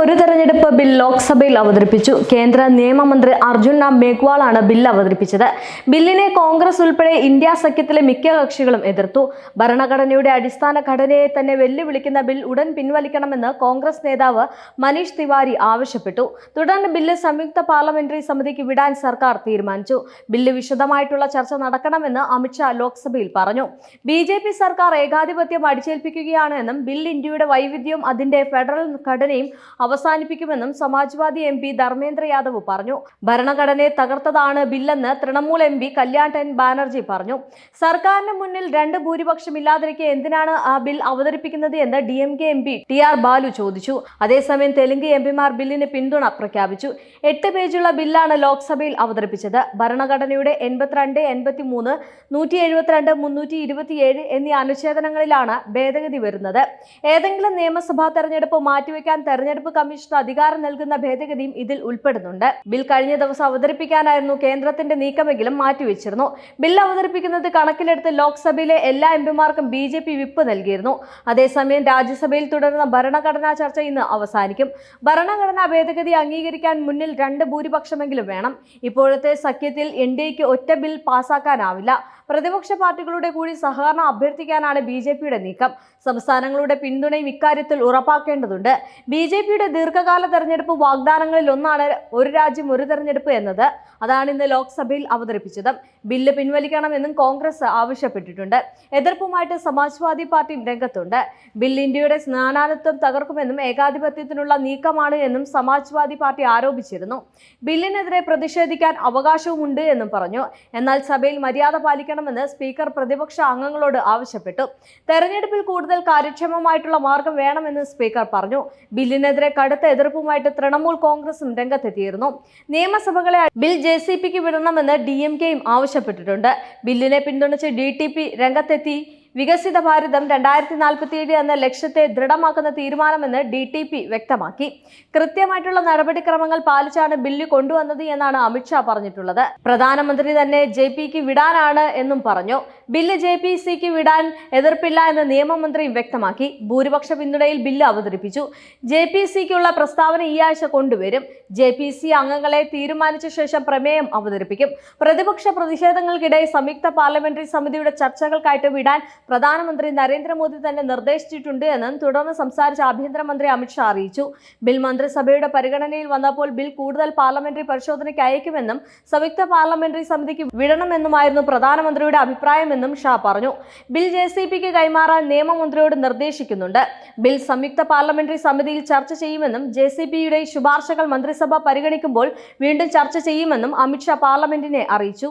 ഒരു തെരഞ്ഞെടുപ്പ് ബിൽ ലോക്സഭയിൽ അവതരിപ്പിച്ചു. കേന്ദ്ര നിയമമന്ത്രി അർജുൻ റാം മേഘ്വാളാണ് ബിൽ അവതരിപ്പിച്ചത്. ബില്ലിനെ കോൺഗ്രസ് ഉൾപ്പെടെ ഇന്ത്യ സഖ്യത്തിലെ മിക്ക കക്ഷികളും എതിർത്തു. ഭരണഘടനയുടെ അടിസ്ഥാന ഘടനയെ തന്നെ വെല്ലുവിളിക്കുന്ന ബിൽ ഉടൻ പിൻവലിക്കണമെന്ന് കോൺഗ്രസ് നേതാവ് മനീഷ് തിവാരി ആവശ്യപ്പെട്ടു. തുടർന്ന് ബില്ല് സംയുക്ത പാർലമെന്ററി സമിതിക്ക് വിടാൻ സർക്കാർ തീരുമാനിച്ചു. ബില്ല് വിശദമായിട്ടുള്ള ചർച്ച നടക്കണമെന്ന് അമിത്ഷാ ലോക്സഭയിൽ പറഞ്ഞു. ബി സർക്കാർ ഏകാധിപത്യം അടിച്ചേൽപ്പിക്കുകയാണ് എന്നും ബിൽ ഇന്ത്യയുടെ വൈവിധ്യവും അതിന്റെ ഫെഡറൽ ഘടനയും അവസാനിപ്പിക്കുമെന്നും സമാജ്വാദി എം പി ധർമ്മേന്ദ്ര യാദവ് പറഞ്ഞു. ഭരണഘടനയെ തകർത്തതാണ് ബില്ലെന്ന് തൃണമൂൽ എം പി കല്യാൺ ബാനർജി പറഞ്ഞു. സർക്കാരിന് മുന്നിൽ രണ്ട് ഭൂരിപക്ഷം ഇല്ലാതിരിക്കെ എന്തിനാണ് ആ ബിൽ അവതരിപ്പിക്കുന്നത് എന്ന് D M K M P T R Baalu ചോദിച്ചു. അതേസമയം തെലുങ്ക് എം പിമാർ ബില്ലിന് പിന്തുണ പ്രഖ്യാപിച്ചു. എട്ട് പേജുള്ള ബില്ലാണ് ലോക്സഭയിൽ അവതരിപ്പിച്ചത്. ഭരണഘടനയുടെ എൺപത്തിരണ്ട് എൺപത്തി മൂന്ന് നൂറ്റി എഴുപത്തിരണ്ട് മുന്നൂറ്റി ഇരുപത്തിയേഴ് എന്നീ അനുച്ഛേദനങ്ങളിലാണ് ഭേദഗതി വരുന്നത്. ഏതെങ്കിലും നിയമസഭാ തെരഞ്ഞെടുപ്പ് മാറ്റിവെക്കാൻ തെരഞ്ഞെടുപ്പ് കമ്മീഷന് അധികാരം നൽകുന്ന ഭേദഗതിയും ഇതിൽ ഉൾപ്പെടുന്നുണ്ട്. ബിൽ കഴിഞ്ഞ ദിവസം അവതരിപ്പിക്കാനായിരുന്നു കേന്ദ്രത്തിന്റെ നീക്കമെങ്കിലും മാറ്റിവെച്ചിരുന്നു. ബിൽ അവതരിപ്പിക്കുന്നത് കണക്കിലെടുത്ത് ലോക്സഭയിലെ എല്ലാ എംപിമാർക്കും ബി ജെ പി വിപ്പ് നൽകിയിരുന്നു. അതേസമയം രാജ്യസഭയിൽ തുടരുന്ന ഭരണഘടനാ ചർച്ച ഇന്ന് അവസാനിക്കും. ഭരണഘടനാ ഭേദഗതി അംഗീകരിക്കാൻ മുന്നിൽ രണ്ട് ഭൂരിപക്ഷമെങ്കിലും വേണം. ഇപ്പോഴത്തെ സഖ്യത്തിൽ എൻ ഡി എക്ക് ഒറ്റ ബിൽ പാസാക്കാനാവില്ല. പ്രതിപക്ഷ പാർട്ടികളുടെ കൂടി സഹകരണം അഭ്യർത്ഥിക്കാനാണ് ബി ജെ പിയുടെ നീക്കം. സംസ്ഥാനങ്ങളുടെ പിന്തുണയും ഇക്കാര്യത്തിൽ ഉറപ്പാക്കേണ്ടതുണ്ട്. ബി ജെ പിയുടെ ദീർഘകാല തെരഞ്ഞെടുപ്പ് വാഗ്ദാനങ്ങളിൽ ഒന്നാണ് ഒരു രാജ്യം ഒരു തെരഞ്ഞെടുപ്പ് എന്നത്. അതാണ് ഇന്ന് ലോക്സഭയിൽ അവതരിപ്പിച്ചത്. ബില്ല് പിൻവലിക്കണമെന്നും കോൺഗ്രസ് ആവശ്യപ്പെട്ടിട്ടുണ്ട്. എതിർപ്പുമായിട്ട് സമാജ്വാദി പാർട്ടി രംഗത്തുണ്ട്. ബിൽ ഇന്ത്യയുടെ സ്നാനാനത്വം തകർക്കുമെന്നും ഏകാധിപത്യത്തിനുള്ള നീക്കമാണ് എന്നും സമാജ്വാദി പാർട്ടി ആരോപിച്ചിരുന്നു. ബില്ലിനെതിരെ പ്രതിഷേധിക്കാൻ അവകാശവുമുണ്ട് എന്നും പറഞ്ഞു. എന്നാൽ സഭയിൽ മര്യാദ പാലിക്കണമെന്ന് സ്പീക്കർ പ്രതിപക്ഷ അംഗങ്ങളോട് ആവശ്യപ്പെട്ടു. തെരഞ്ഞെടുപ്പിൽ കൂടുതൽ കാര്യക്ഷമമായിട്ടുള്ള മാർഗം വേണമെന്ന് സ്പീക്കർ പറഞ്ഞു. ബില്ലിനെതിരെ കടുത്ത എതിർപ്പുമായിട്ട് തൃണമൂൽ കോൺഗ്രസും രംഗത്തെത്തിയിരുന്നു. നിയമസഭകളെ ബിൽ ജെ സി പിക്ക് വിടണമെന്ന് ഡി എം കെയും ആവശ്യപ്പെട്ടിട്ടുണ്ട്. ബില്ലിനെ പിന്തുണച്ച് ഡി ടി പി രംഗത്തെത്തി. വികസിത ഭാരതം രണ്ടായിരത്തി നാൽപ്പത്തിയേഴ് എന്ന ലക്ഷ്യത്തെ ദൃഢമാക്കുന്ന തീരുമാനമെന്ന് ഡി ടി പി വ്യക്തമാക്കി. കൃത്യമായിട്ടുള്ള നടപടിക്രമങ്ങൾ പാലിച്ചാണ് ബില്ല് കൊണ്ടുവന്നത് എന്നാണ് അമിത്ഷാ പറഞ്ഞിട്ടുള്ളത്. പ്രധാനമന്ത്രി തന്നെ ജെ പിക്ക് വിടാനാണ് എന്നും പറഞ്ഞു. ബില്ല് ജെ പി സിക്ക് വിടാൻ എതിർപ്പില്ല എന്ന് നിയമമന്ത്രി വ്യക്തമാക്കി. ഭൂരിപക്ഷ പിന്തുണയിൽ ബില്ല് അവതരിപ്പിച്ചു. ജെ പി സിക്കുള്ള പ്രസ്താവന ഈ ആഴ്ച കൊണ്ടുവരും. ജെ പി സി അംഗങ്ങളെ തീരുമാനിച്ച ശേഷം പ്രമേയം അവതരിപ്പിക്കും. പ്രതിപക്ഷ പ്രതിഷേധങ്ങൾക്കിടെ സംയുക്ത പാർലമെന്ററി സമിതിയുടെ ചർച്ചകൾക്കായിട്ട് വിടാൻ പ്രധാനമന്ത്രി നരേന്ദ്രമോദി തന്നെ നിർദ്ദേശിച്ചിട്ടുണ്ട് എന്നും തുടർന്ന് സംസാരിച്ച ആഭ്യന്തരമന്ത്രി അമിത്ഷാ അറിയിച്ചു. ബിൽ മന്ത്രിസഭയുടെ പരിഗണനയിൽ വന്നപ്പോൾ ബിൽ കൂടുതൽ പാർലമെന്ററി പരിശോധനയ്ക്ക് അയക്കുമെന്നും സംയുക്ത പാർലമെന്ററി സമിതിക്ക് വിടണമെന്നുമായിരുന്നു പ്രധാനമന്ത്രിയുടെ അഭിപ്രായമെന്നും ഷാ പറഞ്ഞു. ബിൽ ജെ സി പിക്ക് കൈമാറാൻ നിയമമന്ത്രിയോട് നിർദ്ദേശിക്കുന്നുണ്ട്. ബിൽ സംയുക്ത പാർലമെന്ററി സമിതിയിൽ ചർച്ച ചെയ്യുമെന്നും ജെ സി പിയുടെ ശുപാർശകൾ മന്ത്രിസഭ പരിഗണിക്കുമ്പോൾ വീണ്ടും ചർച്ച ചെയ്യുമെന്നും അമിത്ഷാ പാർലമെന്റിനെ അറിയിച്ചു.